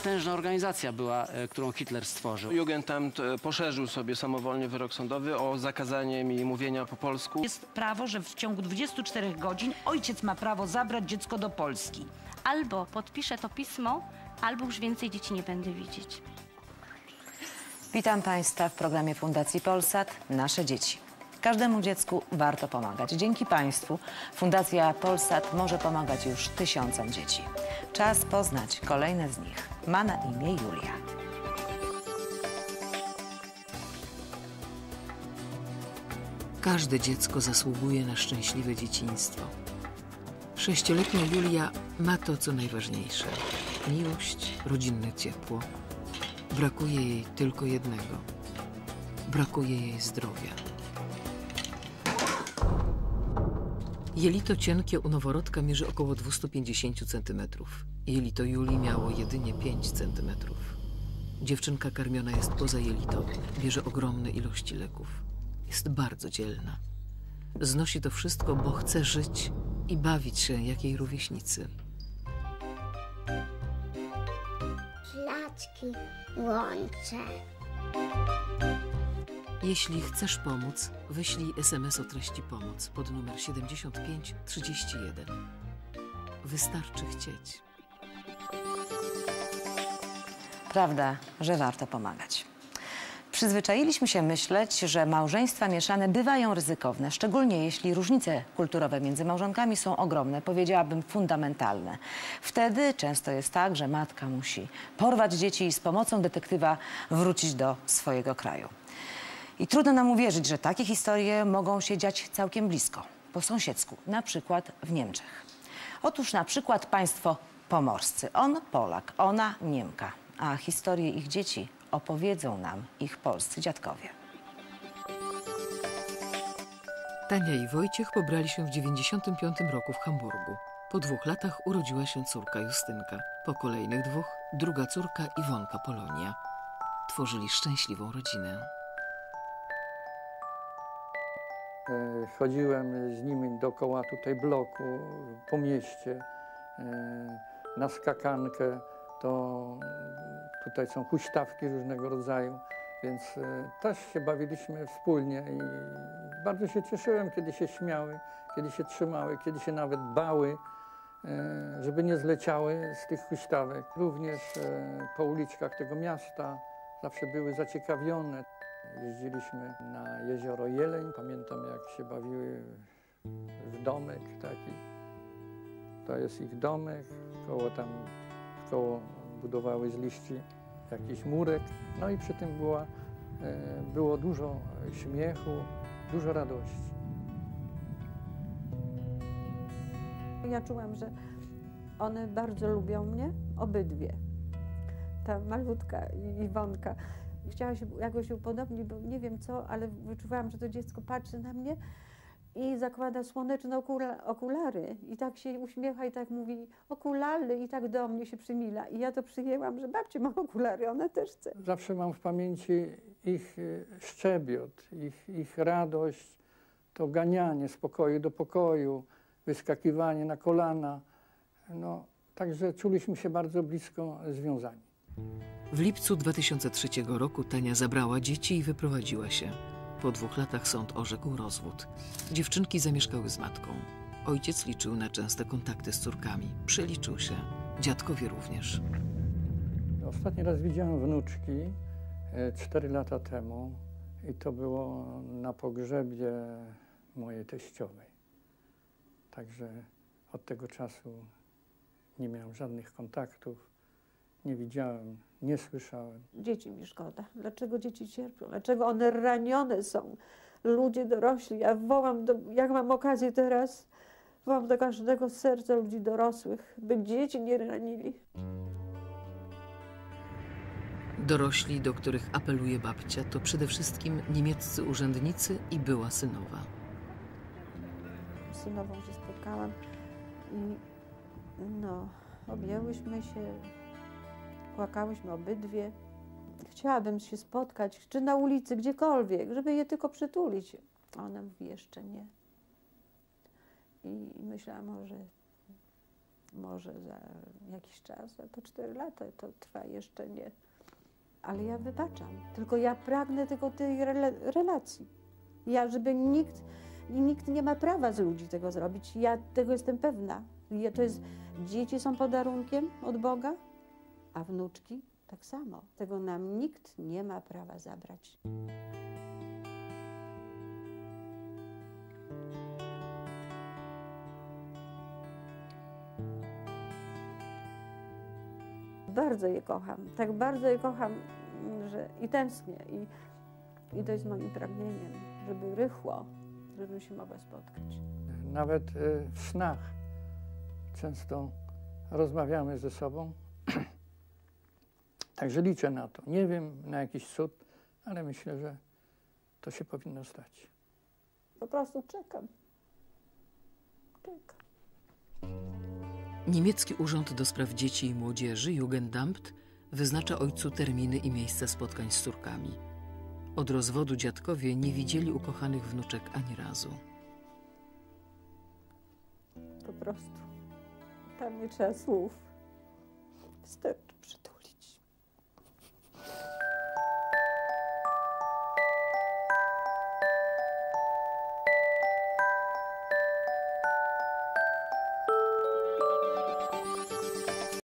potężna organizacja była, e, którą Hitler stworzył. Jugendamt e, poszerzył sobie samowolnie wyrok sądowy o zakazanie mi mówienia po polsku. Jest prawo, że w ciągu 24 godzin ojciec ma prawo zabrać dziecko do Polski. Albo podpiszę to pismo, albo już więcej dzieci nie będę widzieć. Witam Państwa w programie Fundacji Polsat Nasze Dzieci. Każdemu dziecku warto pomagać. Dzięki Państwu Fundacja Polsat może pomagać już tysiącom dzieci. Czas poznać kolejne z nich. Ma na imię Julia. Każde dziecko zasługuje na szczęśliwe dzieciństwo. Sześcioletnia Julia ma to, co najważniejsze: miłość, rodzinne ciepło. Brakuje jej tylko jednego: brakuje jej zdrowia. Jelito cienkie u noworodka mierzy około 250 cm. Jelito Julii miało jedynie 5 cm. Dziewczynka karmiona jest poza jelito, bierze ogromne ilości leków. Jest bardzo dzielna. Znosi to wszystko, bo chce żyć i bawić się jak jej rówieśnicy. Szlaczki łączę. Jeśli chcesz pomóc, wyślij SMS o treści pomoc pod numer 7531. Wystarczy chcieć. Prawda, że warto pomagać. Przyzwyczailiśmy się myśleć, że małżeństwa mieszane bywają ryzykowne, szczególnie jeśli różnice kulturowe między małżonkami są ogromne, powiedziałabym fundamentalne. Wtedy często jest tak, że matka musi porwać dzieci i z pomocą detektywa wrócić do swojego kraju. I trudno nam uwierzyć, że takie historie mogą się dziać całkiem blisko, po sąsiedzku, na przykład w Niemczech. Otóż na przykład państwo pomorscy. On Polak, ona Niemka. A historię ich dzieci opowiedzą nam ich polscy dziadkowie. Tania i Wojciech pobrali się w 95 roku w Hamburgu. Po dwóch latach urodziła się córka Justynka. Po kolejnych dwóch druga córka Iwonka Polonia. Tworzyli szczęśliwą rodzinę. Chodziłem z nimi dookoła tutaj bloku, po mieście, e, na skakankę. To tutaj są huśtawki różnego rodzaju, więc e, też się bawiliśmy wspólnie i bardzo się cieszyłem, kiedy się śmiały, kiedy się trzymały, kiedy się nawet bały, e, żeby nie zleciały z tych huśtawek. Również e, po uliczkach tego miasta zawsze były zaciekawione. Jeździliśmy na jezioro Jeleń. Pamiętam, jak się bawiły w domek taki. To jest ich domek. Koło tam, koło budowały z liści jakiś murek. No i przy tym była, e, było dużo śmiechu, dużo radości. Ja czułam, że one bardzo lubią mnie, obydwie. Ta malutka Iwonka. Chciała się jakoś upodobnić, bo nie wiem co, ale wyczuwałam, że to dziecko patrzy na mnie i zakłada słoneczne okula, okulary i tak się uśmiecha i tak mówi okulary i tak do mnie się przymila. I ja to przyjęłam, że babcia ma okulary, ona też chce. Zawsze mam w pamięci ich e, szczebiot, ich, ich radość, to ganianie z pokoju do pokoju, wyskakiwanie na kolana. No, także czuliśmy się bardzo blisko związani. W lipcu 2003 roku Tania zabrała dzieci i wyprowadziła się. Po dwóch latach sąd orzekł rozwód. Dziewczynki zamieszkały z matką. Ojciec liczył na częste kontakty z córkami. Przeliczył się. Dziadkowie również. Ostatni raz widziałem wnuczki e, cztery lata temu i to było na pogrzebie mojej teściowej. Także od tego czasu nie miałem żadnych kontaktów, nie widziałem, nie słyszałem. Dzieci mi szkoda. Dlaczego dzieci cierpią? Dlaczego one ranione są? Ludzie dorośli. Ja wołam, do, jak mam okazję teraz, wołam do każdego serca ludzi dorosłych, by dzieci nie ranili. Dorośli, do których apeluje babcia, to przede wszystkim niemieccy urzędnicy i była synowa. Z synową się spotkałam i no, objęłyśmy się, płakałyśmy obydwie. Chciałabym się spotkać, czy na ulicy, gdziekolwiek, żeby je tylko przytulić. A Ona mówi, jeszcze nie. I myślałam, może może za jakiś czas, a to 4 lata to trwa jeszcze nie. Ale ja wybaczam, tylko ja pragnę tylko tej rela- relacji. Ja, żeby nikt, i nikt nie ma prawa z ludzi tego zrobić. Ja tego jestem pewna. Ja, to jest, dzieci są podarunkiem od Boga, a wnuczki tak samo. Tego nam nikt nie ma prawa zabrać. Bardzo je kocham, tak bardzo je kocham, że i tęsknię. I, i to jest moim pragnieniem, żeby rychło, żebym się mogła spotkać. Nawet e, w snach często rozmawiamy ze sobą. Także liczę na to. Nie wiem na jakiś cud, ale myślę, że to się powinno stać. Po prostu czekam. Czekam. Niemiecki Urząd do Spraw Dzieci i Młodzieży, Jugendamt, wyznacza ojcu terminy i miejsca spotkań z córkami. Od rozwodu dziadkowie nie widzieli ukochanych wnuczek ani razu. Po prostu. Tam nie trzeba słów. Wystarczy.